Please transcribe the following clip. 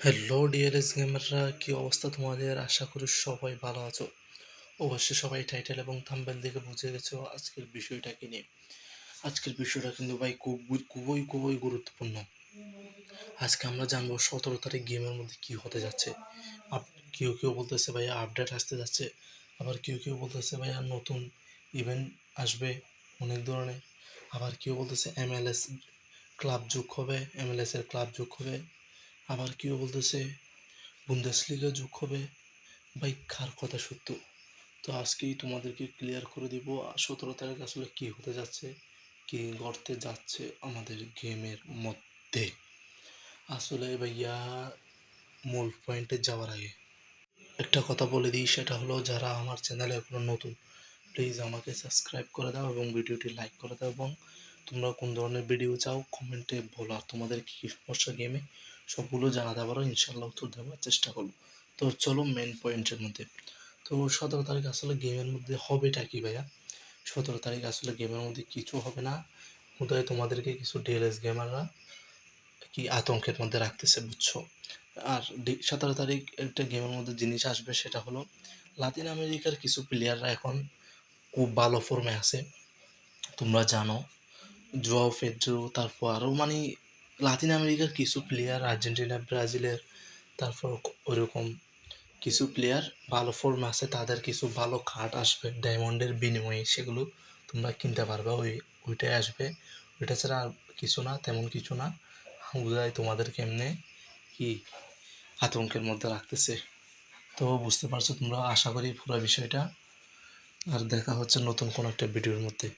Hello DLS গেমাররা কি অবস্থা তোমাদের? আশা করি সবাই ভালো আছো। অবশ্যই সবাই টাইটেল এবং থাম্বেল দেখে বুঝে গেছো আজকের বিষয়টা নিয়ে। আজকের বিষয়টা কিন্তু ভাই খুব খুবই খুবই গুরুত্বপূর্ণ। আজকে আমরা জানব সতেরো তারিখ গেমের মধ্যে কি হতে যাচ্ছে। কেউ কেউ বলতেছে ভাইয়া আপডেট আসতে যাচ্ছে। আবার কেউ কেউ বলতেছে ভাইয়া নতুন ইভেন্ট আসবে অনেক ধরনের। আবার কেউ বলতেছে এমএলএস ক্লাব যোগ হবে এমএলএস এর ক্লাব যোগ হবে। আবার কেউ বলতেছে বুন্দেসলিগা যোগ হবে, ভাই কার কথা সত্য? তো আজকেই তোমাদেরকে ক্লিয়ার করে দিব সতেরো তারিখ আসলে কী হতে যাচ্ছে, কি ঘটতে যাচ্ছে আমাদের গেমের মধ্যে। আসলে ভাইয়া, মূল পয়েন্টে যাওয়ার আগে একটা কথা বলে দিই, সেটা হলো যারা আমার চ্যানেলে এখনও নতুন প্লিজ আমাকে সাবস্ক্রাইব করে দাও এবং ভিডিওটি লাইক করে দাও এবং তোমরা কোন ধরনের ভিডিও চাও কমেন্টে বলো। আর তোমাদের কী সমস্যা গেমে সবগুলো জানাতে পারো। ইনশাল্লাহ উত্তর দেওয়ার চেষ্টা করব। তো চলো মেন পয়েন্টের মধ্যে। তো সতেরো তারিখ আসলে গেমের মধ্যে হবেটা কি ভাইয়া? সতেরো তারিখ আসলে গেমের মধ্যে কিছু হবে না। হুদায় তোমাদেরকে কিছু ডিএলএস গেমাররা কি আতঙ্কের মধ্যে রাখতেছে, বুঝছ? আর সতেরো তারিখ একটা গেমের মধ্যে জিনিস আসবে, সেটা হলো লাতিন আমেরিকার কিছু প্লেয়াররা এখন খুব ভালো ফর্মে আছে। তোমরা জানো। জোয়াও ফেড্রো তারপর আরও মানে লাতিন আমেরিকার কিছু প্লেয়ার আর্জেন্টিনা ব্রাজিলের তারপর ওরকম কিছু প্লেয়ার ভালো ফর্ম আছে, তাদের কিছু ভালো কার্ড আসবে ডায়মন্ডের বিনিময়ে সেগুলো তোমরা কিনতে পারবে, ওই, ওইটাই আসবে। ওইটা ছাড়া আর কিছু না, তেমন কিছু না। বোঝায় তোমাদের কেমনে কি আতঙ্কের মধ্যে রাখতেছে তো বুঝতে পারছ তোমরা, আশা করি পুরো বিষয়টা। আর দেখা হচ্ছে নতুন কোনো একটা ভিডিওর মধ্যে।